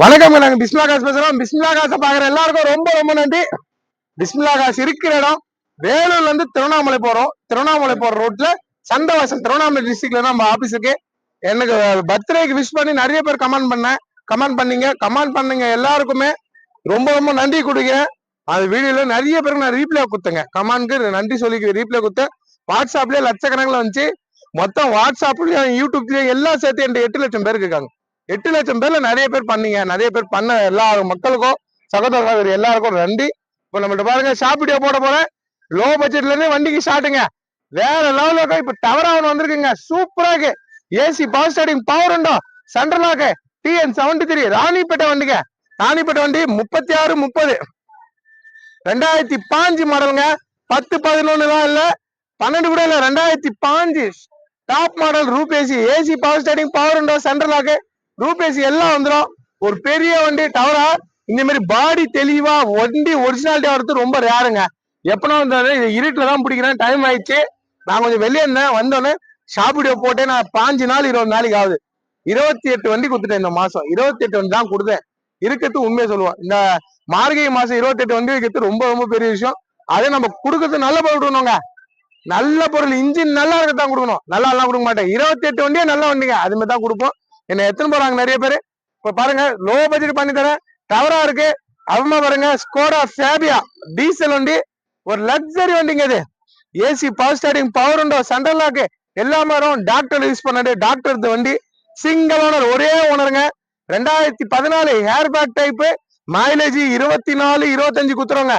வணக்கம் நாங்க பிஸ்மிலா காசு பேசுறோம். பிஸ்மிலா காசை பாக்குற எல்லாருக்கும் ரொம்ப ரொம்ப நன்றி. பிஸ்மிலா காசு இருக்கிற இடம் வேலூர்ல இருந்து திருவண்ணாமலை போறோம். திருவண்ணாமலை போற ரோட்ல சந்தவாசல் திருவண்ணாமலை டிஸ்ட்ரிக்ட்ல நம்ம ஆபீஸ் இருக்கு. எனக்கு பர்த்டேக்கு விஷ் பண்ணி நிறைய பேர் கமெண்ட் பண்ணேன். கமெண்ட் பண்ணீங்க. கமெண்ட் பண்ணுங்க எல்லாருக்குமே ரொம்ப ரொம்ப நன்றி கொடுங்க. அது வீடியோல நிறைய பேருக்கு நான் ரீப்ளே கொடுத்தேங்க. கமெண்ட்க்கு நன்றி சொல்லி ரீப்ளே கொடுத்தேன். வாட்ஸ்அப்லயே லட்சக்கணக்கில் வந்துச்சு. மொத்தம் வாட்ஸ்அப்லயும் யூடியூப்லயும் எல்லாம் சேர்த்து என்கிட்ட எட்டு லட்சம் பேர் இருக்காங்க. எட்டு லட்சம் பேர்ல நிறைய பேர் பண்ணீங்க. நிறைய பேர் பண்ண எல்லா மக்களுக்கும் சகோதர சகோதரி எல்லாருக்கும் நன்றி. இப்ப நம்மள்ட்ட பாருங்க ஷாப்பிடியா போட போறேன். லோ பட்ஜெட்ல இருந்து வண்டிக்கு ஷாட்டுங்க வேற லெவல்ல இருக்கும் இப்ப டவர் ஆகணும் வந்திருக்குங்க. சூப்பரா இருக்கு. AC power starting power window? Central lock TN seventy three Ranipet வண்டிங்க. ராணிப்பேட்டை வண்டி முப்பத்தி ஆறு முப்பது. ரெண்டாயிரத்தி பாஞ்சு மாடலுங்க பத்து பதினொன்னு தான் இல்ல. பன்னெண்டு கூட இல்ல. ரெண்டாயிரத்தி பாஞ்சு top model roof AC AC power steering power window? Central lock roof AC எல்லாம் வந்துடும் ஒரு பெரிய வண்டி டவரா இந்த மாதிரி பாடி தெளிவா வண்டி ஒரிஜினாலிட்டியா வரது ரொம்ப ரேருங்க எப்பனா வந்தாலும் இது இருட்டில் தான் பிடிக்கிறேன். டைம் ஆயிடுச்சு. நான் கொஞ்சம் வெளியே இருந்தேன். வந்தோடனே ஷாப் போட்டே நான் பாஞ்சு நாள் இருபது நாளைக்கு ஆகுது. இருபத்தி எட்டு வண்டி கொடுத்துட்டேன் இந்த மாசம். இருபத்தி எட்டு வண்டி தான் கொடுத்தேன். இருக்கிறது உண்மையை சொல்லுவோம் இந்த மார்கழி மாசம் இருபத்தி எட்டு வண்டி இருக்கிறது ரொம்ப ரொம்ப பெரிய விஷயம். அதே நம்ம கொடுக்கறது நல்ல பொருள் கொடுக்கணுங்க. நல்ல பொருள். இன்ஜின் நல்லா இருக்கத்தான் கொடுக்கணும். நல்லா எல்லாம் கொடுக்க மாட்டேன். இருபத்தி எட்டு வண்டியே நல்ல வண்டிங்க. அது மாதிரி தான் கொடுப்போம். என்ன எத்தனை போறாங்க நிறைய பேர்? இப்ப பாருங்க லோ பட்ஜெட் பண்ணி தரேன் டவரா இருக்கு. அவமா பாருங்க ஸ்கோடா ஃபேபியா டீசல் வண்டி. ஒரு லக்ஸரி வண்டிங்க இது. AC power starting power window central lock எல்லாமே வரும் டாக்டர் யூஸ் பண்ணது டாக்டர் வண்டி. சிங்கிள் ஓனர் ஒரே ஓனருங்க ரெண்டாயிரத்தி பதினாலு ஹேர் பேக் டைப்பு மைலேஜ் இருபத்தி நாலு இருபத்தஞ்சு குத்துறோங்க.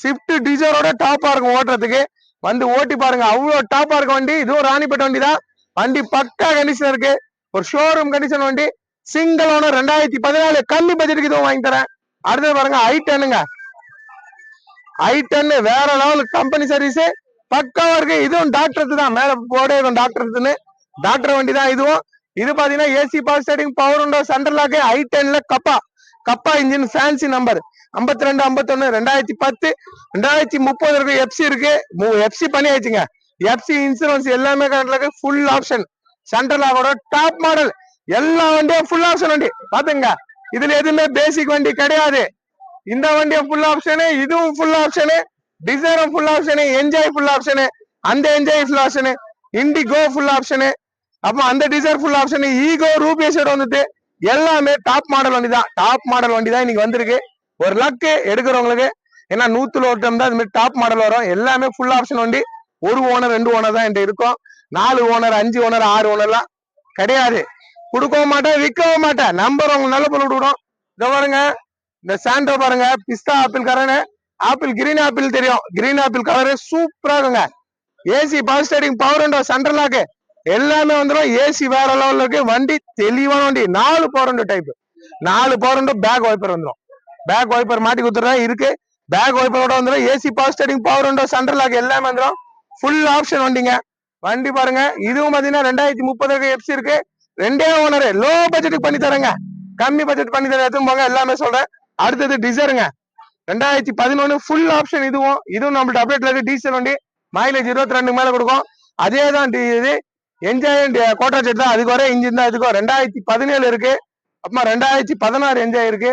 ஸ்விஃப்ட் டீசரோட டாப்பா இருக்கும் ஓட்டுறதுக்கு. வந்து ஓட்டி பாருங்க. அவ்வளவு டாப்பா இருக்க வண்டி. இதுவும் ராணிப்பேட்டை வண்டி தான் வண்டி பக்கா கண்டிஷன் இருக்கு. ஒரு ஷோரூம் கண்டிஷன் வண்டி சிங்கிள் ஓனர் ரெண்டாயிரத்தி பதினாலு கம்மி பட்ஜெட்டுக்கு இதுவும் வாங்கி தரேன். அடுத்தது பாருங்க ஐ டென்னுங்க ஐ டென்னு வேற லெவல் கம்பெனி சர்வீஸ் பக்காவா இருக்கு இதுவும் டாக்டர் தான். மேல போட இருக்கும் டாக்டர்ஸ்னு டாக்டர் வண்டி தான் இதுவும். இது பாத்தீங்கன்னா AC power steering power window central lock i டென்ல Kappa. Kappa engine fancy number ஐம்பத்தி ரெண்டு ஐம்பத்தொன்னு ரெண்டாயிரத்தி பத்து ரெண்டாயிரத்தி முப்பது இருக்கு எஃப்சி இருக்கு. எஃப்சி பண்ணி ஆயிடுச்சுங்க. எஃப்சி இன்சூரன்ஸ் எல்லாமே கரண்ட்ல ஃபுல் ஆப்ஷன் சென்ட்ரலாவோட டாப் மாடல் எல்லா வண்டியும் ஃபுல் ஆப்ஷன் வண்டி. பாத்துங்க இதுல எதுவுமே பேசிக் வண்டி கிடையாது. இந்த வண்டியும் ஃபுல் ஆப்ஷனு இதுவும் full option டிசைரும் full option Enjoy full option அந்த Enjoy full option Indigo full option அப்போ அந்த டிசைர் ஃபுல் ஆப்ஷனு ஈகோ ரூபேஷோட வந்துட்டு எல்லாமே டாப் மாடல் வண்டி தான் டாப் மாடல் வண்டி தான் இன்னைக்கு வந்திருக்கு. ஒரு லக்கு எடுக்கிறவங்களுக்கு ஏன்னா நூத்துல ஒரு டைம் தான் இது மாதிரி டாப் மாடல் வரும். எல்லாமே ஃபுல் ஆப்ஷன் வண்டி. ஒரு ஓனர் ரெண்டு ஓனர் தான் என்கிட்ட இருக்கும். நாலு ஓனர் அஞ்சு ஓனர் ஆறு ஓனர்லாம் கிடையாது. கொடுக்கவும் மாட்டேன் விற்கவும் மாட்டேன். நம்பர் உங்களுக்கு நல்ல பொருள் விடுவோம் இதை பாருங்க இந்த சாண்டோ பாருங்க பிஸ்தா ஆப்பிள் கரனு ஆப்பிள் கிரீன் ஆப்பிள் தெரியும். கிரீன் ஆப்பிள் கலரு சூப்பரா இருக்குங்க. AC power steering power window? Central lock எல்லாமே வந்துடும் ஏசி வேற லெவல்ல இருக்கு. வண்டி தெளிவான வண்டி. நாலு பவர் டைப் நாலு பவர் பேக் வைப்பர் வந்துடும் பேக் வைப்பர் மாட்டி கொடுத்துருந்தா இருக்கு. பேக் வைப்பரோட வந்துடும் AC power steering power window? Central lock எல்லாமே வந்துடும் ஃபுல் ஆப்ஷன் வண்டிங்க. வண்டி பாருங்க. இதுவும் பாத்தீங்கன்னா ரெண்டாயிரத்தி முப்பது எஃப்சி இருக்கு. ரெண்டே ஓனரு. லோ பட்ஜெட்டுக்கு பண்ணி தரேங்க. கம்மி பட்ஜெட் பண்ணி தர எடுத்து போங்க. எல்லாமே சொல்றேன். அடுத்தது டிசருங்க ரெண்டாயிரத்தி பதினொன்னு ஃபுல் ஆப்ஷன் இதுவும். இதுவும் நம்மள்ட்ட அப்டேட்ல இருக்கு. டீசல் வண்டி. மைலேஜ் இருபத்தி ரெண்டு மேல கொடுக்கும். அதே தான் இது. என்ஜாய் கோட்டா செட் தான். அதுக்கு வர இன்ஜின் தான். இதுக்கும் ரெண்டாயிரத்தி பதினேழு இருக்கு. அப்புறமா ரெண்டாயிரத்தி பதினாறு என்ஜாய் இருக்கு.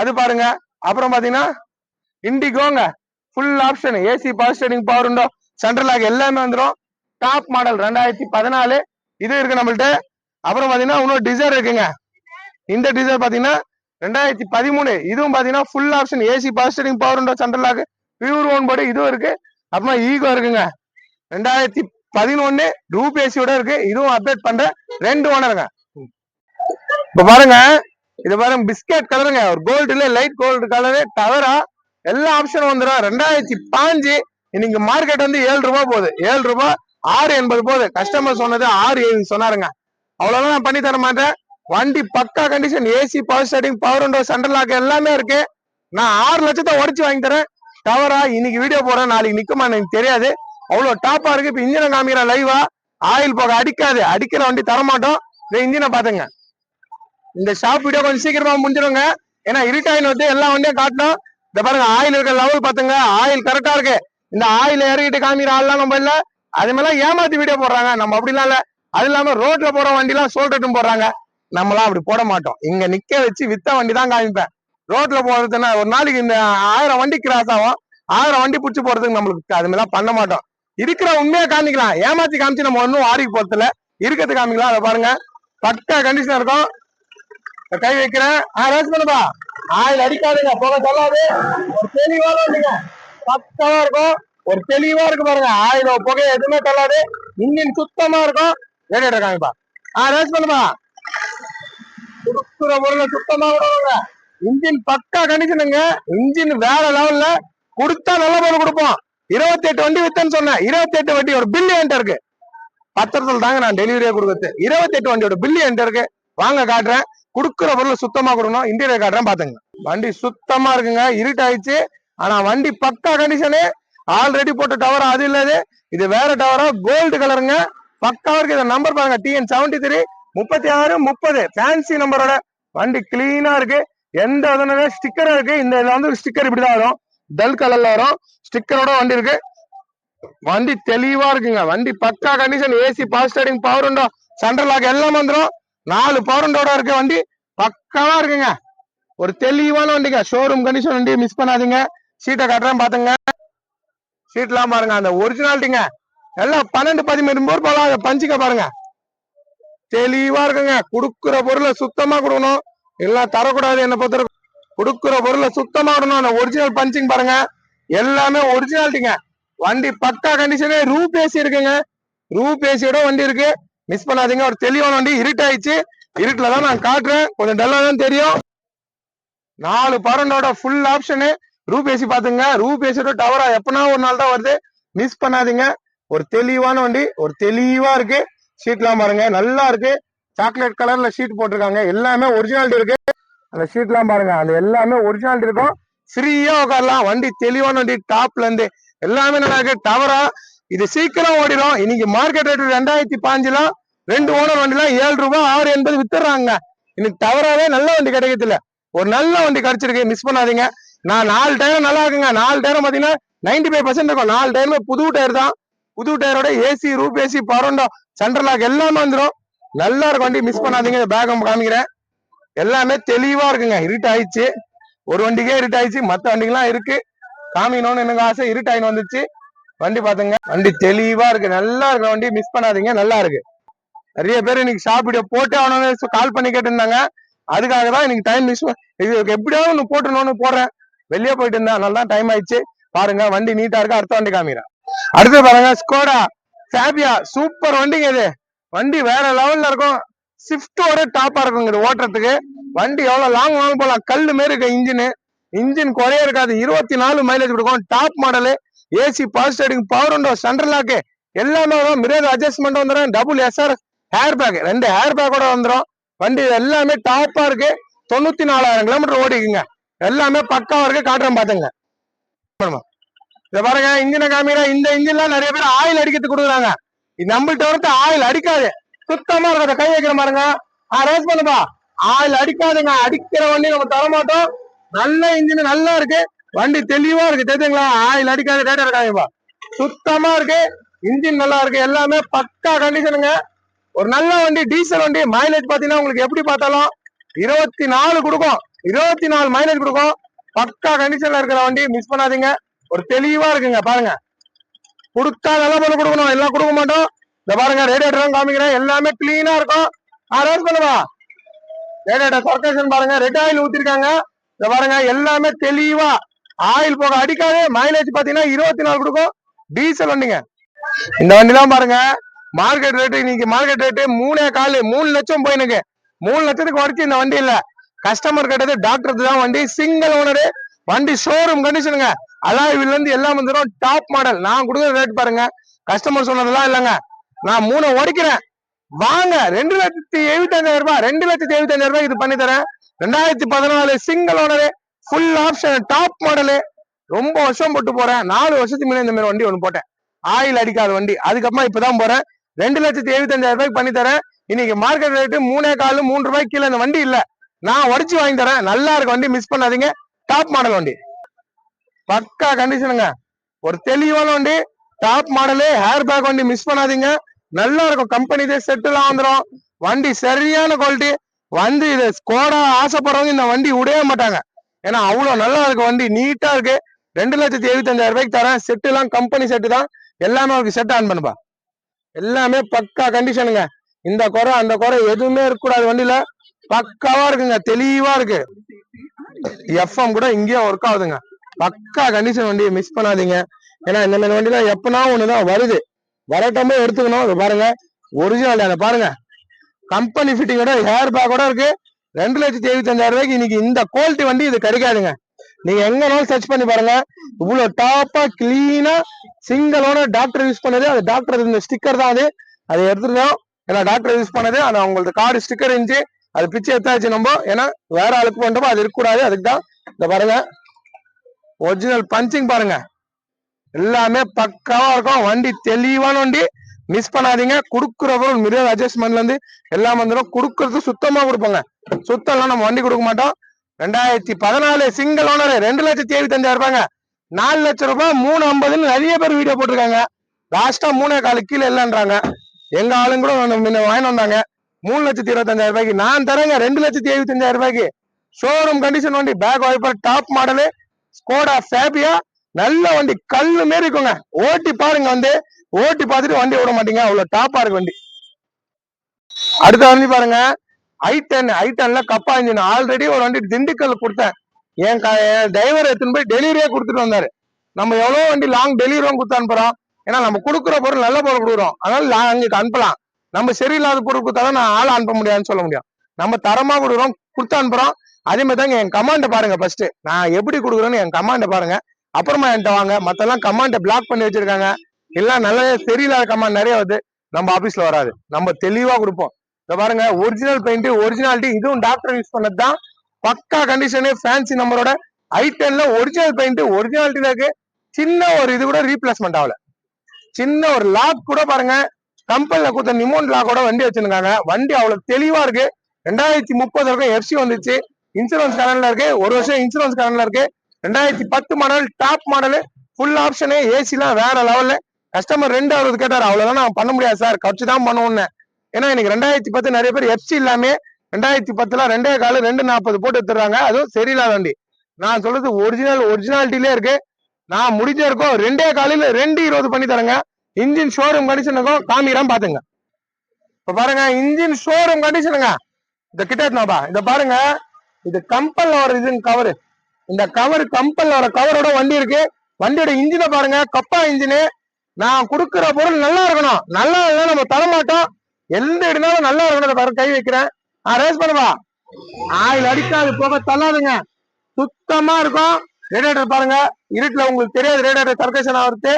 அது பாருங்க. அப்புறம் பாத்தீங்கன்னா இண்டிகோங்க full option AC power steering power window? Central lock எல்லாமே வந்துடும் டாப் மாடல் ரெண்டாயிரத்தி பதினாலு. இது இருக்கு நம்மள்ட்ட. அப்புறம் பாத்தீங்கன்னா இன்னொரு டிசைர் இருக்குங்க. இந்த டிசைர் பாத்தீங்கன்னா ரெண்டாயிரத்தி பதிமூணு. இதுவும் பாத்தீங்கன்னா full option AC power steering power window central lock pure own board இதுவும் இருக்கு. அப்புறமா ஈகோ இருக்குங்க. ரெண்டாயிரத்தி பதினொன்னு ரூப் ஏசியோட இருக்கு. இதுவும் அப்டேட் பண்ற ரெண்டு ஓனருங்க இப்ப பாருங்க. இது பாருங்க. பிஸ்கட் கலருங்க ஒரு கோல்டுல லைட் கோல்டு கலரு டவரா எல்லா ஆப்ஷனும் வந்துடும் ரெண்டாயிரத்தி பாஞ்சு இன்னைக்கு மார்க்கெட் வந்து ஏழு ரூபாய் போகுது. ஏழு ரூபாய் ஆறு எண்பது போது. கஸ்டமர் சொன்னது ஆறு ஏழு சொன்னாருங்க. அவ்வளவுதான் நான் பண்ணி தர மாட்டேன். வண்டி பக்கா condition AC power starting power window central lock எல்லாமே இருக்கு. நான் ஆறு லட்சத்தை உடச்சு வாங்கி தரேன். டவரா இன்னைக்கு வீடியோ போறேன் நாளைக்கு நிக்குமா எனக்கு தெரியாது. அவ்வளவு டாப்பா இருக்கு. இப்ப இன்ஜினை காமிக்கிறேன் லைவா ஆயில் போக அடிக்காது. அடிக்கிற வண்டி தர மாட்டோம் இந்த இன்ஜினை பாத்துங்க இந்த ஷாப் வீடியோ கொஞ்சம் சீக்கிரமா முடிஞ்சிருங்க ஏன்னா இருட்டாயின் வந்து எல்லா வண்டியும் காட்டணும். இந்த பாருங்க ஆயில் இருக்க லெவல் பாத்துங்க ஆயில் கரெக்டா இருக்கு. இந்த ஆயில் இறக்கிட்டு காமிக்கிற ஆள்லாம் நம்ம இல்லை. அது மாதிரிலாம் ஏமாத்தி வீடியோ போடுறாங்க. நம்ம அப்படிலாம் இல்ல. அது இல்லாம ரோட்ல போற வண்டி எல்லாம் சோல்டட்டும் போடுறாங்க. நம்மளாம் அப்படி போட மாட்டோம். இங்க நிக்க வச்சு வித்த வண்டி தான் காமிப்பேன். ரோட்ல போறதுன்னா ஒரு நாளைக்கு இந்த ஆயிரம் வண்டி கிராஸ் ஆகும். ஆயிரம் வண்டி பிடிச்சி போறதுக்கு நம்மளுக்கு அது மாதிரிலாம் பண்ண மாட்டோம். இருக்கிற உண்மையா காமிக்கலாம். ஏமாத்தி காமிச்சு நம்ம ஒன்றும் வாரிக்கு போறதுல இருக்கிறது காமிக்கலாம். அதை பாருங்க. பக்கா கண்டிஷன் இருக்கும். கை வைக்கிறேன். ஆ ரேஸ் பண்ணுப்பா. ஆயில் அடிக்காதுங்க. போக சொல்லாது. ஒரு தெளிவான பக்கவா இருக்கும். ஒரு தெளிவா இருக்கு பாருங்க. ஆயிரம் புகை எதுவுமே தள்ளாது. இன்ஜின் சுத்தமா இருக்கும். ரேடியேட்டர் இருக்காங்கப்பா ஆஹ் ரேஸ் பண்ணுப்பா கொடுக்குற முறையில சுத்தமா விடுவாங்க இன்ஜின் பக்கா கண்டிஷனுங்க. இன்ஜின் வேற லெவல்ல கொடுத்தா நல்ல பொருள் கொடுப்போம். இருபத்தி எட்டு வண்டி வித்தேன்னு சொன்னேன். இருபத்தி எட்டு வண்டி ஒரு பில்லு என்கிட்ட இருக்கு. பத்திரத்துல தாங்க நான் டெலிவரியே கொடுக்குறது. இருபத்தி எட்டு வண்டியோட பில்லு என்கிட்ட இருக்கு. வாங்க காட்டுறேன். குடுக்குற பொருளை சுத்தமா கொடுக்கணும். இன்டீரியர் காட்டுறேன் பாத்துங்க வண்டி சுத்தமா இருக்குங்க. இருட்டாயிடுச்சு. ஆனா வண்டி பக்கா கண்டிஷனு ஆல்ரெடி போட்ட டவரா அது இல்லாது. இது வேற டவரா கோல்டு கலருங்க பக்காவா இருக்கு. இந்த நம்பர் பாருங்க. டிஎன் செவன்டி த்ரீ முப்பத்தி ஆறு முப்பது. ஃபேன்சி நம்பரோட வண்டி கிளீனா இருக்கு. எந்த விதமான ஸ்டிக்கர் இருக்கு? இந்த இதுல வந்து ஸ்டிக்கர் இப்படிதான் வரும். டல் கலர்ல வரும். ஸ்டிக்கரோட வண்டி இருக்கு. வண்டி தெளிவா இருக்குங்க. வண்டி பக்கா condition AC power steering power window central lock எல்லாம் வந்துடும் நாலு பவர் உண்டோட இருக்க வண்டி. பக்காவா இருக்குங்க. ஒரு தெளிவான வண்டிங்க. ஷோரூம் கண்டிஷன் வண்டி மிஸ் பண்ணாதீங்க. சீட்டை கட்டுறேன் பாத்துங்க சீட்லாம் பாருங்க அந்த ஒரிஜினாலிட்டிங்க எல்லாம் பன்னெண்டு பதிமூணு பேர் போல அதை பஞ்சுக்க பாருங்க. தெளிவா இருக்குங்க. கொடுக்குற பொருளை சுத்தமா கொடுக்கணும். எல்லாம் தரக்கூடாது என்ன பொறுத்த கொடுக்குற பொருளை சுத்தமா விடணும் அந்த ஒரிஜினல் பஞ்சிங் பாருங்க. எல்லாமே ஒரிஜினாலிட்டிங்க வண்டி பக்கா கண்டிஷனே ரூ பேசி இருக்குங்க. ரூ பேசியோட வண்டி இருக்கு. மிஸ் பண்ணாதீங்க. ஒரு தெளிவான வண்டி. இருட்டாயிடுச்சு இருட்டில் தான் நான் காட்டுறேன். கொஞ்சம் டல்லா தான் தெரியும். நாலு பரண்டோட ஃபுல் ஆப்ஷனு ரூ பேசி பாத்துங்க ரூ பேசியோட டவரா எப்பனா ஒரு நாள் தான் வருது. மிஸ் பண்ணாதீங்க. ஒரு தெளிவான வண்டி ஒரு தெளிவா இருக்கு. ஷீட்லாம் பாருங்க. நல்லா இருக்கு. சாக்லேட் கலர்ல ஷீட் போட்டிருக்காங்க. எல்லாமே ஒரிஜினாலிட்டி இருக்கு. அந்த ஷீட்லாம் பாருங்க. அது எல்லாமே ஒரிஜினாலிட்டி இருக்கும். ஃப்ரீயா உட்காரலாம். வண்டி தெளிவான வண்டி டாப்ல இருந்து எல்லாமே நல்லா இருக்கு. டவரா இது சீக்கிரம் ஓடிடும். இன்னைக்கு மார்க்கெட் ரேட் ரெண்டாயிரத்தி பாஞ்சுல ரெண்டு ஓனர் வண்டிலாம் ஏழு ரூபாய் ஆறு எண்பது வித்துறாங்க இன்னைக்கு டவராவே நல்ல வண்டி கிடைக்கிறதுல ஒரு நல்ல வண்டி கிடைச்சிருக்கு. மிஸ் பண்ணாதீங்க. நான் நாலு டயரும் நல்லா இருக்குங்க. நாலு டயரும் பார்த்தீங்கன்னா நைன்டி ஃபைவ் பர்சன்ட் இருக்கும். நாலு டயருமே புது டயர் தான். புது டயரோட AC roof AC பரோண்டோ central lock எல்லாமே வந்துடும் நல்லா இருக்கும் வண்டி. மிஸ் பண்ணாதீங்க. பேகம் காமிக்கிறேன். எல்லாமே தெளிவாக இருக்குங்க. இருட்டு ஆயிடுச்சு. ஒரு வண்டிக்கே இருட்டு ஆயிடுச்சு. மற்ற வண்டிகள்லாம் இருக்கு. காமிக்கணும்னு எனக்கு ஆசை. இருட்டாயின்னு வந்துச்சு. வண்டி பார்த்துங்க வண்டி தெளிவாக இருக்கு. நல்லா இருக்கு. வண்டி மிஸ் பண்ணாதீங்க. நல்லா இருக்கு. நிறைய பேர் இன்னைக்கு ஷாப் வீடியோ போட்டே ஆகணும்னு கால் பண்ணி கேட்டிருந்தாங்க. அதுக்காக தான் இன்னைக்கு டைம் மிஸ் இது எப்படியாவது ஒன்று போட்டுணும்னு போடுறேன். வெளியே போயிட்டு இருந்தா அதனால டைம் ஆயிடுச்சு. பாருங்க வண்டி நீட்டா இருக்கு? அடுத்த வண்டி காமிக்கிறேன் அடுத்து பாருங்க ஸ்கோடா ஃபேபியா சூப்பர் வண்டிங்க இது. வண்டி வேற லெவல்ல இருக்கும். ஸ்விஃப்டோட டாப்பா இருக்கும் இது ஓட்டுறதுக்கு. வண்டி எவ்வளவு லாங் வாங்க போகலாம் கல்லு மாரி இருக்கு இன்ஜின் இன்ஜின் குறைய இருக்காது. இருபத்தி நாலு மைலேஜ் கொடுக்கும் top model AC power steering power window central lock எல்லாமே வரும். மிரர் அட்ஜஸ்ட்மெண்ட் வந்துடும் டபுள் எஸ்ஆர் ஹேர் பேக் ரெண்டு ஹேர் பேக்கோட வந்துடும் வண்டி எல்லாமே டாப்பா இருக்கு. தொண்ணூத்தி நாலாயிரம் கிலோமீட்டர் ஓடிக்குங்க. எல்லாமே பக்காவா இருக்கு காட்டுறேன் பாத்துங்க. இத பாருங்க இன்ஜினை காமிக்கிற இந்த இன்ஜின்லாம் நிறைய பேர் ஆயில் அடிக்கிறது கொடுக்குறாங்க. இது நம்மள்ட்ட வந்து ஆயில் அடிக்காது. சுத்தமா இருக்கிற கை வைக்கிற பாருங்க. ஆ ரேஸ் பண்ணுப்பா. ஆயில் அடிக்காதுங்க. அடிக்கிற வண்டி நம்ம தர மாட்டோம். நல்ல இன்ஜின் நல்லா இருக்கு. வண்டி தெளிவா இருக்கு. தெரியுங்களா ஆயில் அடிக்காத. டேட்டா இருக்காங்கப்பா சுத்தமா இருக்கு. இன்ஜின் நல்லா இருக்கு. எல்லாமே பக்கா கண்டிஷனுங்க ஒரு நல்ல வண்டி டீசல் வண்டி மைலேஜ் பாத்தீங்கன்னா உங்களுக்கு எப்படி பார்த்தாலும் இருபத்தி நாலு கொடுக்கும். இருபத்தி நாலு மைலேஜ் கொடுக்கும். பக்கா கண்டிஷன்ல இருக்கிற வண்டி மிஸ் பண்ணாதீங்க. ஒரு தெளிவா இருக்குங்க பாருங்க. கொடுத்தா நல்ல பொருள் கொடுக்கணும். எல்லாம் கொடுக்க மாட்டோம். இந்த பாருங்க ரேடியேட்டர் காமிக்கிறேன். எல்லாமே கிளீனா இருக்கும். அரேஞ்ச் பண்ணுவா ரேடியேட்டர் சர்க்கேஷன் பாருங்க. ரெட் ஆயில் ஊத்திருக்காங்க. இந்த பாருங்க எல்லாமே தெளிவா. ஆயில் போக அடிக்காது. மைலேஜ் பாத்தீங்கன்னா இருபத்தி நாலு கொடுக்கும். டீசல் வண்டிங்க. இந்த வண்டிலாம் பாருங்க மார்க்கெட் ரேட்டு இன்னைக்கு மார்க்கெட் ரேட்டு மூணே காலு மூணு லட்சம் போயினுக்கு. மூணு லட்சத்துக்கு வரைக்கும் இந்த வண்டி இல்லை கஸ்டமர் கேட்டது டாக்டர் தான் வண்டி சிங்கிள் ஓனரு வண்டி ஷோரூம் கண்டிஷனுங்க அலாய்வில இருந்து எல்லாம் வந்துடும் டாப் மாடல் நான் கொடுக்குற ரேட் பாருங்க. கஸ்டமர் சொன்னதெல்லாம் இல்லைங்க. நான் மூணு உடைக்கிறேன். வாங்க ரெண்டு லட்சத்தி எழுபத்தஞ்சாயிரம் ரூபாய் ரெண்டு லட்சத்தி எழுபத்தஞ்சாயிரம் ரூபாய் இது பண்ணி தரேன். ரெண்டாயிரத்தி பதினாலு single owner full option top model ரொம்ப வருஷம் போட்டு போறேன். நாலு வருஷத்துக்கு முன்னாடி இந்த மாதிரி வண்டி ஒன்று போட்டேன். ஆயில் அடிக்காத வண்டி. அதுக்கப்புறமா இப்பதான் போறேன். ரெண்டு லட்சத்தி எழுபத்தஞ்சாயிரம் ரூபாய்க்கு பண்ணி தரேன். இன்னைக்கு மார்க்கெட் ரேட்டு மூணே காலு மூணு ரூபாய்க்கு கீழே அந்த வண்டி இல்லை. நான் உடச்சு வாங்கி தரேன். நல்லா இருக்க வண்டி மிஸ் பண்ணாதீங்க. டாப் மாடல் வண்டி. பக்கா கண்டிஷனுங்க ஒரு தெளிவான வண்டி டாப் மாடலு ஹேர் பேக் வண்டி மிஸ் பண்ணாதீங்க. நல்லா இருக்கும். கம்பெனி செட்டுலாம் வந்துடும் வண்டி சரியான குவாலிட்டி வந்து இது ஸ்கோடா ஆசைப்படுறவங்க இந்த வண்டி விடவே மாட்டாங்க. ஏன்னா அவ்வளோ நல்லா இருக்கு வண்டி நீட்டா இருக்கு. ரெண்டு லட்சத்தி எழுபத்தஞ்சாயிரம் ரூபாய்க்கு தரேன். செட்டுலாம் கம்பெனி செட்டு தான். எல்லாமே அவருக்கு செட் ஆன் பண்ணுப்பா. எல்லாமே பக்கா கண்டிஷனுங்க இந்த குறை அந்த குறை எதுவுமே இருக்கக்கூடாது வண்டியில. பக்காவா இருக்குங்க தெளிவா இருக்கு. எஃப்எம் கூட இங்கேயும் ஒர்க் ஆகுதுங்க. பக்கா கண்டிஷன் வண்டியை மிஸ் பண்ணாதீங்க. ஏன்னா இந்த மாதிரி வண்டிலாம் எப்பனா ஒண்ணுதான் வருது. வரட்டமே எடுத்துக்கணும். இது பாருங்க ஒரிஜினல் அதை பாருங்க. கம்பெனி ஃபிட்டிங்கோட ஹேர் பேக்கோட இருக்கு. ரெண்டு லட்சத்தி எழுபத்தஞ்சாயிரம் ரூபாய்க்கு இன்னைக்கு இந்த குவாலிட்டி வண்டி இது கிடைக்காதுங்க. நீங்க எங்கனாலும் சர்ச் பண்ணி பாருங்க. இவ்வளவு டாப்பா கிளீனா சிங்கிளோட டாக்டர் யூஸ் பண்ணது. அது டாக்டர் இந்த ஸ்டிக்கர் தான் அது. அதை எடுத்துருந்தோம். ஏன்னா டாக்டர் யூஸ் பண்ணது. ஆனா உங்களுக்கு கார்டு ஸ்டிக்கர் இருந்துச்சு. அது பிச்சு எடுத்தாச்சு நம்ம. ஏன்னா வேற ஆளுக்கு பண்றோமோ அது இருக்கக்கூடாது. அதுக்கு தான் இந்த பாருங்க. ஒரிஜினல் பஞ்சிங் பாருங்க. எல்லாமே பக்காவா இருக்கும். வண்டி தெளிவான வண்டி மிஸ் பண்ணாதீங்க. குடுக்குறப்போ மிரியல் அட்ஜஸ்ட்மெண்ட்ல இருந்து எல்லாம் வந்துடும் குடுக்கறது சுத்தமா கொடுப்போங்க. சுத்தம்லாம் நம்ம வண்டி கொடுக்க மாட்டோம். ரெண்டாயிரத்தி பதினாலு சிங்கிள் ஓனர் ரெண்டு லட்சத்தி எழுபத்தஞ்சாயிரம் ரூபாங்க நாலு லட்சம் ரூபாய் மூணு ஐம்பதுன்னு நிறைய பேர் வீடியோ போட்டிருக்காங்க. லாஸ்டா மூணே காலு கீழே இல்லைன்றாங்க. எங்க ஆளுங்களும் வாங்கிட்டு வந்தாங்க. மூணு லட்சத்தி இருபத்தஞ்சாயிரம் ரூபாய்க்கு. நான் தரேங்க ரெண்டு லட்சத்தி எழுபத்தஞ்சாயிரம் ரூபாய்க்கு. ஷோரூம் கண்டிஷன் வண்டி back wiper top model Skoda Fabia நல்ல வண்டி கல்லு மாரி இருக்குங்க. ஓட்டி பாருங்க வந்து. ஓட்டி பார்த்துட்டு வண்டி விட மாட்டீங்க. அவ்வளவு டாப்பா இருக்கு வண்டி. அடுத்த வண்டி பாருங்க. ஐ டென் ஐ டென்ல கப்பா இன்ஜின் ஆல்ரெடி ஒரு வண்டி திண்டுக்கல் கொடுத்தேன். என் டிரைவர் எடுத்துன்னு போய் டெலிவரியே கொடுத்துட்டு வந்தாரு. நம்ம எவ்வளோ வண்டி லாங் டெலிவரியும் கொடுத்து அனுப்புறோம். ஏன்னா நம்ம கொடுக்குற பொருள் நல்ல பொருள் கொடுக்குறோம். அதனால அங்கே அனுப்பலாம். நம்ம சரியில்லாத பொருள் கொடுத்தாதான் நான் ஆள் அனுப்ப முடியாதுன்னு சொல்ல முடியும். நம்ம தரமா கொடுக்குறோம் கொடுத்து அனுப்புறோம். அதே மாதிரி தாங்க என் கமாண்டை பாருங்க ஃபர்ஸ்ட் நான் எப்படி கொடுக்குறேன்னு என் கமாண்டை பாருங்க. அப்புறமா என்கிட்ட வாங்க. மத்தெல்லாம் கமாண்டை பிளாக் பண்ணி வச்சிருக்காங்க. எல்லாம் நல்ல சரியில்லாத கமாண்ட் நிறைய வருது. நம்ம ஆபீஸ்ல வராது. நம்ம தெளிவா கொடுப்போம். இதை பாருங்க. ஒரிஜினல் பெயிண்ட் ஒரிஜினாலிட்டி இதுவும் டாக்டர் யூஸ் பண்ணது தான் பக்கா கண்டிஷனு ஃபேன்சி நம்பரோட ஐ டென்ல ஒரிஜினல் பெயிண்ட் தான் இருக்கு. சின்ன ஒரு இது கூட ரீப்ளேஸ்மெண்ட் ஆகல. சின்ன ஒரு லாக் கூட பாருங்க. கம்பெனில கொடுத்த நிமோன் லாக்கோட வண்டி வச்சிருக்காங்க வண்டி அவ்வளவு தெளிவா இருக்கு. ரெண்டாயிரத்தி முப்பது வரைக்கும் எஃப்சி வந்துச்சு. இன்சூரன்ஸ் கரண்ட்ல இருக்கு. ஒரு வருஷம் இன்சூரன்ஸ் கரண்ட்ல இருக்கு. ரெண்டாயிரத்தி பத்து model top model full option ஏசிலாம் வேற லெவல்ல கஸ்டமர் ரெண்டு அறுபது கேட்டார் அவ்வளவுதான் நான் பண்ண முடியாது சார் கட்சி தான் பண்ணுவோன்னு ஏன்னா எனக்கு ரெண்டாயிரத்தி பத்து நிறைய பேர் எஃப்சி இல்லாம ரெண்டாயிரத்தி பத்துல ரெண்டே காலு ரெண்டு நாற்பது போட்டு எடுத்துறாங்க அதுவும் சரியில்லாத வண்டி. நான் சொல்றது ஒரிஜினல் ஒரிஜினாலிட்டிலே இருக்கு. நான் முடிஞ்ச இருக்கோம் ரெண்டே காலையில ரெண்டு இருபது பண்ணி தரேங்க. இன்ஜின் ஷோரூம் கண்டிஷனுக்கும் காமிக்கிறான் பாத்துங்க. இப்ப பாருங்க இன்ஜின் ஷோரூம் கண்டிஷனுங்க இந்த கிட்டத்தினாபா இத பாருங்க. இது கம்பல்ல வர இதுன்னு கவரு இந்த கவர் கம்பல்ல வர கவரோட வண்டி இருக்கு. வண்டியோட இன்ஜினை பாருங்க. கப்பா இன்ஜினு நான் கொடுக்குற பொருள் நல்லா இருக்கணும். நல்லா இல்லை நம்ம தர மாட்டோம். எந்த இடனாலும் நல்லா இருக்கணும். பாருங்க கை வைக்கிறேன். ஆ ரேஸ் பண்ணுவா ஆயில் அடிக்காது போக தள்ளாதுங்க. சுத்தமா இருக்கும். ரேடியேட்டர் பாருங்க. இருட்டுல உங்களுக்கு தெரியாது. ரேடியேட்டர் சர்க்கேஷன் ஆகுறது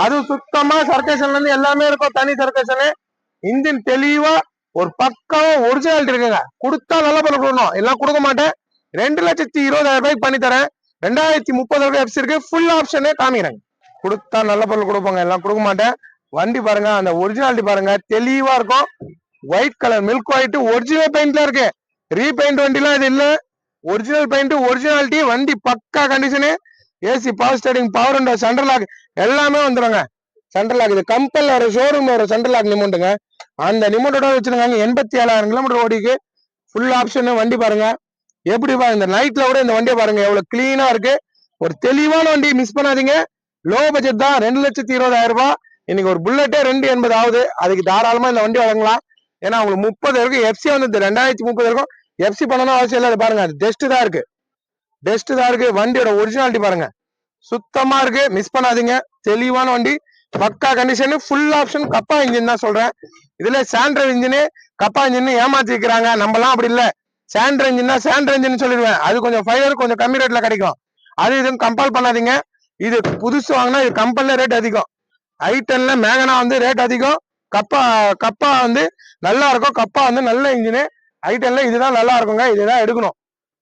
அது சுத்தமா சர்க்கேஷன்ல இருந்து எல்லாமே இருக்கும் தனி சர்க்கேஷனு இன்ஜின் தெளிவா ஒரு பக்காவா ஒரிஜினாலிட்டி இருக்குங்க. கொடுத்தா நல்ல பண்ண கொடுக்கணும். எல்லாம் கொடுக்க மாட்டேன். ரெண்டு லட்சத்தி இருபதாயிரம் ரூபாய்க்கு பண்ணி தரேன். ரெண்டாயிரத்தி முப்பது ரூபாய் எஃப்சி இருக்கு. ஃபுல் ஆப்ஷனே காமிக்கிறேன். கொடுத்தா நல்ல பொருள் கொடுப்போங்க. எல்லாம் கொடுக்க மாட்டேன். வண்டி பாருங்க அந்த ஒரிஜினாலிட்டி பாருங்க. தெளிவா இருக்கும். White colour milk white original பெயிண்ட்ல இருக்கு. ரீபெயிண்ட் வண்டிலாம் இது இல்ல. ஒரிஜினல் பெயிண்ட் ஒரிஜினாலிட்டி வண்டி பக்கா condition AC power steering power window central lock எல்லாமே வந்துடுங்க சென்ட்ரல் லாக் இது கம்பல் ஒரு ஷோரூம் ஒரு சென்ட்ரல் லாக் நிமௌண்ட்டுங்க அந்த நிமௌண்டோட வச்சிருக்காங்க எண்பத்தி ஏழாயிரம் கிலோமீட்டர் ஓடிக்கு ஃபுல் ஆப்ஷன் வண்டி பாருங்க. எப்படி பாருங்க இந்த நைட்ல கூட இந்த வண்டியை பாருங்க. எவ்வளவு கிளீனா இருக்கு. ஒரு தெளிவான வண்டி மிஸ் பண்ணாதீங்க. லோ பட்ஜெட் தான். ரெண்டு லட்சத்தி இருபதாயிரம் ரூபாய். இன்னைக்கு ஒரு புல்லட்டே ரெண்டு எண்பது ஆகுது. அதுக்கு தாராளமா இந்த வண்டி வழங்கலாம். ஏன்னா உங்களுக்கு முப்பது வரைக்கும் எஃப்சி வந்து ரெண்டாயிரத்தி முப்பது வரைக்கும் எஃப்சி பண்ணணும் அவசியம் இல்லை. பாருங்க அது டெஸ்ட் தான் இருக்கு. பெஸ்ட் தான் இருக்கு. வண்டியோட ஒரிஜினாலிட்டி பாருங்க. சுத்தமா இருக்கு. மிஸ் பண்ணாதீங்க. தெளிவான வண்டி. பக்கா கண்டிஷன் ஃபுல் ஆப்ஷன் கப்பா இன்ஜின் தான் சொல்றேன். இதுல சாண்ட்ரோ இன்ஜின் கப்பா இன்ஜின் ஏமாத்தி வைக்கிறாங்க நம்மலாம் அப்படி இல்ல. சாண்ட்ரோ இன்ஜின் தான் சாண்ட்ரோ இன்ஜின் சொல்லிடுவேன். அது கொஞ்சம் ஃபைவர் கொஞ்சம் கம்மி ரேட்ல கிடைக்கும். அது இதுவும் கம்பேர் பண்ணாதீங்க. இது புதுசு வாங்கினா இது கம்பெனில ரேட் அதிகம். ஐட்டன்ல மேகனா வந்து ரேட் அதிகம். கப்பா கப்பா வந்து நல்லா இருக்கும். கப்பா வந்து நல்ல இன்ஜினு ஐட்டன்ல இதுதான் நல்லா இருக்குங்க. இதுதான் எடுக்கணும்.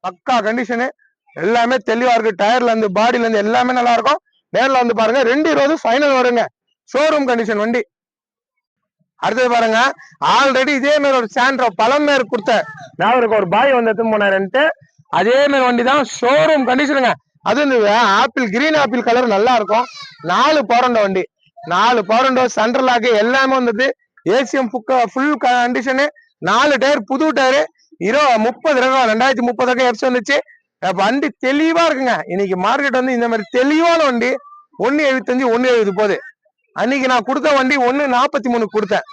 பக்கா கண்டிஷனு எல்லாமே தெளிவா இருக்கு. டயர்ல இருந்து பாடியில இருந்து எல்லாமே நல்லா இருக்கும். நேர்ல வந்து பாருங்க ரெண்டு இருபது ஃபைனல் வருங்க. ஷோரூம் கண்டிஷன் வண்டி. அடுத்தது பாருங்க ஆல்ரெடி இதே மாதிரி ஒரு சாண்ட்ரோ பழமேர் கொடுத்த ஞாபகம் ஒரு பாய் வந்து எடுத்துன்னு போனாருன்ட்டு அதே மாதிரி வண்டி தான் ஷோரூம் கண்டிஷனுங்க அது இந்த ஆப்பிள் கிரீன் ஆப்பிள் கலர் நல்லா இருக்கும். நாலு பவரண்டோ வண்டி. நாலு பவரண்டோ சென்ட்ரலாக்கு எல்லாமே வந்தது. ஏசிஎம் புக்க ஃபுல் கண்டிஷனு நாலு டயர் புது டயரு இருபது முப்பது ரூபா ரெண்டாயிரத்தி முப்பது ரகம் எஃப்சி வந்துச்சு. வண்டி தெளிவா இருக்குங்க. இன்னைக்கு மார்க்கெட் வந்து இந்த மாதிரி தெளிவான வண்டி ஒன்னு எழுபத்தஞ்சு ஒன்னு எழுபது போகுது. அன்னைக்கு நான் கொடுத்த வண்டி ஒன்னு நாற்பத்தி மூணு கொடுத்தேன்.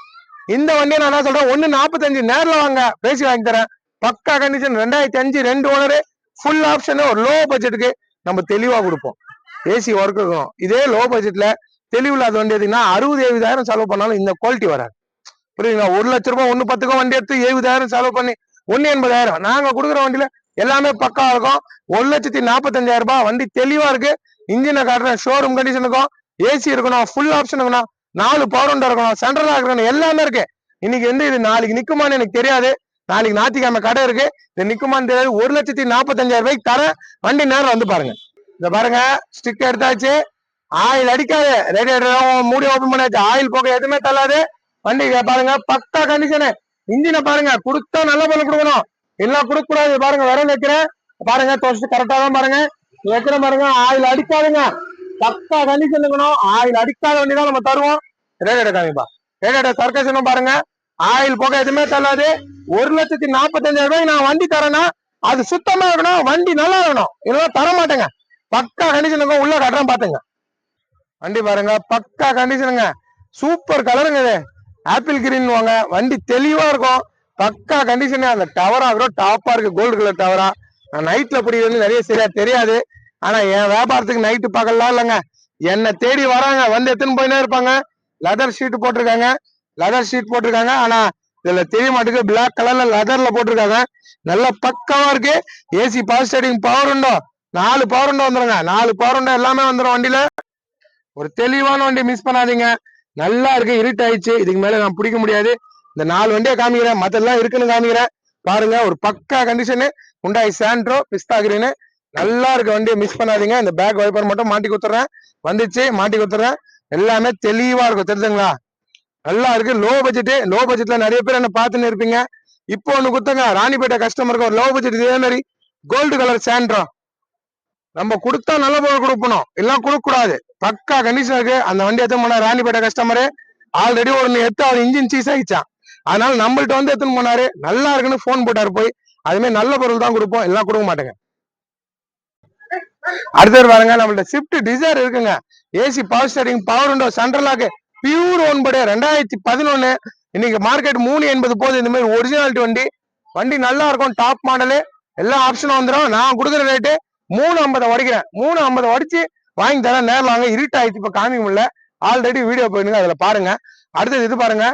இந்த வண்டியை நான் என்ன சொல்றேன்? ஒன்னு நாற்பத்தஞ்சு நேரில் வாங்க. பேசி வாங்கி தரேன். பக்கா கண்டிஷன் ரெண்டாயிரத்தி அஞ்சு ரெண்டு ஓனரு ஃபுல் ஆப்ஷன் ஒரு லோ பட்ஜெட்டுக்கு நம்ம தெளிவா கொடுப்போம். ஏசி ஒர்க் இருக்கும். இதே லோ பட்ஜெட்ல தெளிவு இல்லாத வண்டி எடுத்தீங்கன்னா அறுபது எழுபதாயிரம் செலவு பண்ணாலும் இந்த குவாலிட்டி வராது. புரியுதுங்களா? ஒரு லட்ச ரூபாய் ஒன்னு பத்துக்கும் வண்டி எடுத்து எழுபதாயிரம் செலவு பண்ணி ஒன்னு எண்பதாயிரம். நாங்க கொடுக்குற வண்டியில எல்லாமே பக்கா இருக்கும். ஒரு லட்சத்தி நாற்பத்தஞ்சாயிரம் ரூபாய். வண்டி தெளிவா இருக்கு. இன்ஜினை காட்டுறேன். ஷோரூம் கண்டிஷன் இருக்கும். ஏசி இருக்கணும். ஃபுல் ஆப்ஷன் இருக்கணும். நாலு பவர் விண்டோ இருக்கணும். சென்ட்ரலா இருக்கணும். எல்லாமே இருக்கு. இன்னைக்கு வந்து இது நாளைக்கு நிக்குமான்னு எனக்கு தெரியாது. நாளைக்கு ஞாயிற்றுக்கிழமை கடை இருக்கு. இது நிக்குமான்னு தெரியாது. ஒரு லட்சத்தி நாற்பத்தஞ்சாயிரம் ரூபாய்க்கு தரேன். வண்டி நேரம் வந்து பாருங்க. இந்த பாருங்க. ஸ்டிக் எடுத்தாச்சு. ஆயில் அடிக்காது. ரேடியேட்டர் மூடி ஓபன் பண்ணாச்சு. ஆயில் போக எதுவுமே தள்ளாது. வண்டி பாருங்க. பக்கா கண்டிஷனு இன்ஜினை பாருங்க. கொடுத்தா நல்ல பொருள் கொடுக்கணும். எல்லாம் கொடுக்க கூடாது பாருங்க வர வைக்கிறேன். பாருங்க தோசை கரெக்டா தான் பாருங்க. வைக்கிறேன் பாருங்க. ஆயில் அடிக்காதுங்க. பக்கா கண்ணி இருக்கணும் ஆயில் அடிக்காத வண்டி தான் நம்ம தருவோம். ரேடியேட்டர் காமிப்பா. ரேடியேட்டர் சர்க்கேஷனும் பாருங்க. ஆயில் போக எதுவுமே தள்ளாது. ஒரு லட்சத்தி நாற்பத்தஞ்சாயிரம் ரூபாய் நான் வண்டி தரேன்னா அது சுத்தமா இருக்கணும். வண்டி நல்லா இருக்கணும். இதெல்லாம் தர மாட்டேங்க. பக்கா கண்டிஷனுங்க இருக்கும் உள்ள கட்டுறேன் பாத்துங்க. வண்டி பாருங்க. பக்கா கண்டிஷனுங்க சூப்பர் கலருங்க இது. ஆப்பிள் கிரீன் வாங்க வண்டி தெளிவா இருக்கும். பக்கா கண்டிஷனே அந்த டவரா கூட டாப்பா இருக்கு கோல்டு கலர் டவரா நான் நைட்ல பிடிக்கிறது நிறைய சரியா தெரியாது. ஆனா என் வியாபாரத்துக்கு நைட்டு பகல்லாம் இல்லைங்க. என்னை தேடி வராங்க வந்து எடுத்துன்னு போயினே இருப்பாங்க. லெதர் ஷீட் போட்டிருக்காங்க. லெதர் ஷீட் போட்டிருக்காங்க. ஆனா இதுல தெரிய மாட்டேங்குது. பிளாக் கலர்ல லெதர்ல போட்டிருக்காங்க. நல்ல பக்கமா இருக்கு. ஏசி பவர் ஸ்டேடிங் பவர் உண்டோ? நாலு பவர் உண்டோ வந்துருங்க. நாலு பவர் உண்டோ எல்லாமே வந்துடும் வண்டியில. ஒரு தெளிவான வண்டி மிஸ் பண்ணாதீங்க. நல்லா இருக்கு இருட்டாயிடுச்சு. இதுக்கு மேல நான் பிடிக்க முடியாது. இந்த நாலு வண்டியை காமிக்கிறேன். மத்தெல்லாம் இருக்குன்னு காமிக்கிறேன். பாருங்க ஒரு பக்கா கண்டிஷனு உண்டாய் சாண்ட்ரோ பிஸ்தா கிரீனு நல்லா இருக்க வண்டியை மிஸ் பண்ணாதீங்க. இந்த பேக் வைப்பர் மட்டும் மாட்டி கொடுத்துட்றேன் வந்துச்சு மாட்டி கொடுத்துட்றேன் எல்லாமே தெளிவா இருக்கும். தெரிஞ்சுங்களா நல்லா இருக்கு. லோ பட்ஜெட்டு லோ பட்ஜெட்ல நிறைய பேர் என்ன பார்த்துன்னு இருப்பீங்க. இப்போ ஒன்று கொடுத்தங்க. ராணிப்பேட்டை கஸ்டமருக்கு ஒரு லோ பட்ஜெட் இதே மாதிரி கோல்டு கலர் சாண்ட்ரோ நம்ம கொடுத்தா நல்ல பொருள் கொடுக்கணும் எல்லாம் கொடுக்கக்கூடாது. பக்கா கண்டிஷன் இருக்கு. அந்த வண்டி எடுத்து போனா ராணிப்பேட்டை கஸ்டமரு ஆல்ரெடி ஒன்று எடுத்து அவர் இன்ஜின் சீஸ் ஆயிடுச்சான் அதனால நம்மள்ட்ட வந்து எடுத்துன்னு போனாரு நல்லா இருக்குன்னு ஃபோன் போட்டாரு போய். அதுமாதிரி நல்ல பொருள் தான் கொடுப்போம். எல்லாம் கொடுக்க மாட்டேங்க. அடுத்தது பாருங்க நம்மள்ட்ட ஸ்விஃப்ட் டிசைர் இருக்குங்க. AC power steering power window central lock pure ஒன்படு ரெண்டாயிரத்தி பதினொன்னு இன்னைக்கு மார்க்கெட் மூணு எண்பது போது இந்த மாதிரி ஒரிஜினாலிட்டி வண்டி. வண்டி நல்லா இருக்கும் டாப் மாடலு எல்லா ஆப்ஷனும் வந்துடும் நான் கொடுக்குற ரேட்டு மூணு ஐம்பதை உடைக்கிறேன். மூணு ஐம்பதை உடைச்சு வாங்கி தரேன். நேரில் வாங்க. இருட்டாயிடுச்சு. இப்போ காமிக்க முடியல. ஆல்ரெடி வீடியோ போயிடுங்க. அதில் பாருங்க. அடுத்தது இது பாருங்க.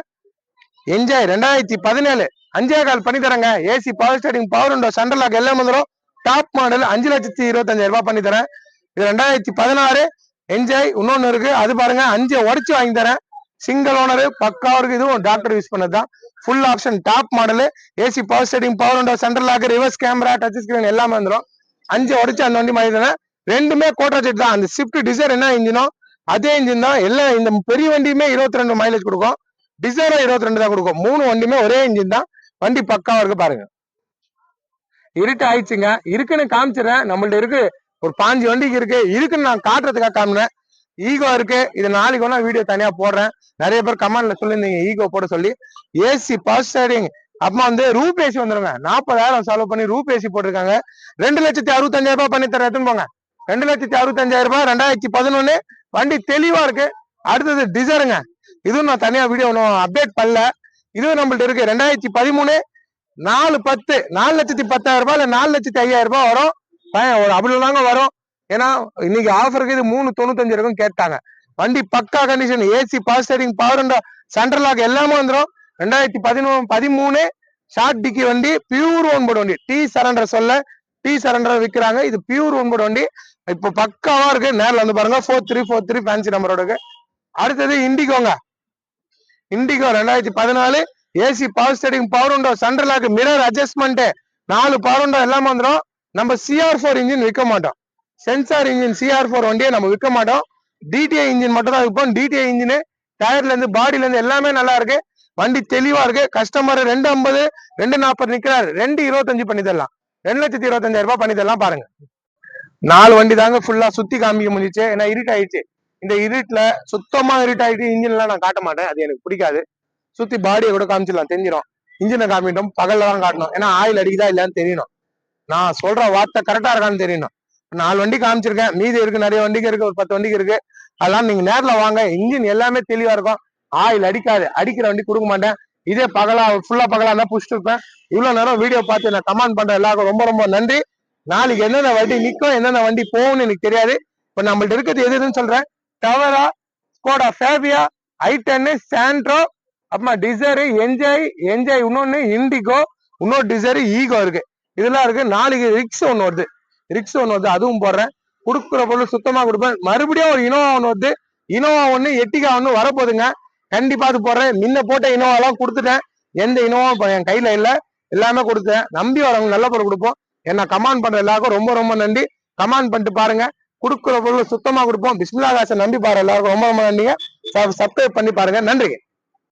என்ஜாய் ரெண்டாயிரத்தி பதினேழு. அஞ்சே கால் பண்ணி தரேங்க AC power steering power window central lock எல்லாம் வந்துடும் டாப் மாடல் அஞ்சு லட்சத்தி இருபத்தஞ்சாயிரம் ரூபாய் பண்ணி தரேன் இது ரெண்டாயிரத்தி பதினாறு. என்ஜாய் இன்னொன்று இருக்கு. அது பாருங்க. அஞ்சு உடச்சு வாங்கி தரேன். சிங்கிள் ஓனரு பக்காவா இருக்கு. இதுவும் டாக்டர் யூஸ் பண்ணது தான் full option top model AC power steering power window central lock reverse camera touch screen எல்லாமே வந்துடும் அஞ்சு உடச்சு அந்த வண்டி மாதிரி தரேன். ரெண்டுமே கோட்டா செட் தான். அந்த ஸ்விஃப்ட் டிசைர் என்ன இன்ஜினோ அதே இன்ஜின் தான். எல்லாம் இந்த பெரிய வண்டியுமே இருபத்தி ரெண்டு மைலேஜ் கொடுக்கும். டிசைரோ இருபத்தி ரெண்டு தான் கொடுக்கும். மூணு வண்டியுமே ஒரே இன்ஜின் தான். வண்டி பக்காவா இருக்கு பாருங்க. இருட்டு ஆயிடுச்சுங்க. இருக்குன்னு காமிச்சிடுறேன். நம்மள்ட்ட இருக்கு. ஒரு பாஞ்சு வண்டிக்கு இருக்கு. இருக்குன்னு நான் காட்டுறதுக்காக காமினேன். ஈகோ இருக்கு. இது நாளைக்கு வேணா வீடியோ தனியா போடுறேன். நிறைய பேர் கமெண்ட்ல சொல்லியிருந்தீங்க. ஈகோ போட சொல்லி. ஏசி பவர் ஸ்டேரிங் அப்புறமா வந்து ரூப் ஏசி வந்துருங்க. நாற்பதாயிரம் செலவு பண்ணி ரூப் ஏசி போட்டிருக்காங்க. ரெண்டு லட்சத்தி அறுபத்தஞ்சாயிரம் ரூபாய் பண்ணி தரேன் எடுத்துன்னு போங்க. ரெண்டு லட்சத்தி அறுபத்தஞ்சாயிரம் ரூபாய். ரெண்டாயிரத்தி பதினொன்னு. வண்டி தெளிவா இருக்கு. அடுத்தது டிசருங்க இதுவும் நான் தனியா வீடியோ ஒன்றும் அப்டேட் பண்ணல. இதுவும் நம்மள்ட்ட இருக்கு. ரெண்டாயிரத்தி பதிமூணு நாலு பத்து நாலு லட்சத்தி பத்தாயிரம் ரூபாய் இல்ல நாலு லட்சத்தி ஐயாயிரம் ரூபாய் வரும். பையன் ஒரு அப்படி தாங்க வரும். ஏன்னா இன்னைக்கு ஆஃபருக்கு இது மூணு தொண்ணூத்தஞ்சு இருக்கும் கேட்டாங்க. வண்டி பக்கா condition AC power steering power central lock எல்லாமே வந்துடும் ரெண்டாயிரத்தி பதினொன்று பதிமூணு ஷார்ட் டிக்கி வண்டி பியூர் ஒன்பது வண்டி. டி சரண்டர் சொல்ல டி சரண்டர் விற்கிறாங்க இது பியூர் ஒன்பது வண்டி. இப்போ பக்காவா இருக்கு. நேரில் வந்து பாருங்க. Four three four three fancy நம்பரோட இருக்கு. அடுத்தது இண்டிகோங்க இண்டிகோ ரெண்டாயிரத்தி பதினாலு AC power steering power window central mirror adjustment நாலு பவர் உண்டோ எல்லாமே வந்துடும் நம்ம சிஆர் ஃபோர் இன்ஜின் விற்க மாட்டோம். சென்சார் இன்ஜின் சிஆர் ஃபோர் வண்டியை நம்ம விற்க மாட்டோம். டிடிஐ இன்ஜின் மட்டும் தான் விற்போம். டிடிஐ இன்ஜின் டயர்ல இருந்து பாடியில இருந்து எல்லாமே நல்லா இருக்கு. வண்டி தெளிவாக இருக்கு. கஸ்டமர் ரெண்டு ஐம்பது ரெண்டு நாற்பது நிற்கிறாரு ரெண்டு இருபத்தஞ்சு பண்ணி தரலாம். ரெண்டு லட்சத்தி இருபத்தஞ்சாயிரம் ரூபாய் பண்ணி தரலாம் பாருங்க. நாலு வண்டி தாங்க ஃபுல்லா சுற்றி காமிக்க முடிஞ்சிச்சு. ஏன்னா இருட்டாயிடுச்சு. இந்த இருட்டில் சுத்தமா இருட்டு இன்ஜின்லாம் இன்ஜின் எல்லாம் நான் காட்ட மாட்டேன். அது எனக்கு பிடிக்காது. சுத்தி பாடியை கூட காமிச்சிடலாம். தெரிஞ்சிடும் இன்ஜினை காமிட்டோம் பகலில் தான் காட்டணும். ஏன்னா ஆயில் அடிக்குதா இல்லையான்னு தெரியணும். நான் சொல்ற வார்த்தை கரெக்டா இருக்கான்னு தெரியணும். நாலு வண்டி காமிச்சிருக்கேன். மீதி இருக்கு நிறைய வண்டிக்கு இருக்கு ஒரு பத்து வண்டிக்கு இருக்கு. அதெல்லாம் நீங்க நேர்ல வாங்க. இன்ஜின் எல்லாமே தெளிவா இருக்கும். ஆயில் அடிக்காது. அடிக்கிற வண்டி கொடுக்க மாட்டேன். இதே பகலா ஃபுல்லா பகலா தான் புடிச்சிட்டு இருப்பேன். இவ்வளவு நேரம் வீடியோ பார்த்து நான் கமெண்ட் பண்ற எல்லாருக்கும் ரொம்ப ரொம்ப நன்றி. நாளைக்கு என்னென்ன வண்டி நிக்கும் என்னென்ன வண்டி போகும்னு எனக்கு தெரியாது. இப்ப நம்மள்ட்ட இருக்கிறது எது எதுன்னு சொல்றேன். Tavera Skoda Fabia I ten Santro அப்புறமா டிசைரு என்ஜாய் என்ஜாய் இன்னொன்று இண்டிகோ இன்னொரு டிசைரு ஈகோ இருக்கு. இதெல்லாம் இருக்கு. நாளைக்கு ரிக்ஸ் ஒன்று வருது. ரிக்ஸ் ஒன்று வருது. அதுவும் போடுறேன். கொடுக்குற பொருள் சுத்தமாக கொடுப்பேன். மறுபடியும் ஒரு இனோவா ஒன்று வருது. இனோவா ஒன்று எட்டிகா ஒன்று வரப்போதுங்க கண்டிப்பாக அது போடுறேன். முன்ன போட்ட இனோவாலாம் கொடுத்துட்டேன். எந்த இனோவாவும் இப்போ என் கையில் இல்லை. எல்லாமே கொடுத்தேன் நம்பி வரவங்க நல்ல பொருள் கொடுப்போம். என்ன கமாண்ட் பண்ணுற எல்லாருக்கும் ரொம்ப ரொம்ப நன்றி. கமாண்ட் பண்ணிட்டு பாருங்க. கொடுக்குற பொருள் சுத்தமா கொடுப்போம். பிஸ்மிலா காசை நம்பி பாரு எல்லாருக்கும் ரொம்ப ரொம்ப நன்றிங்க. சப்ஸ்கிரைப் பண்ணி பாருங்க. நன்றிங்க.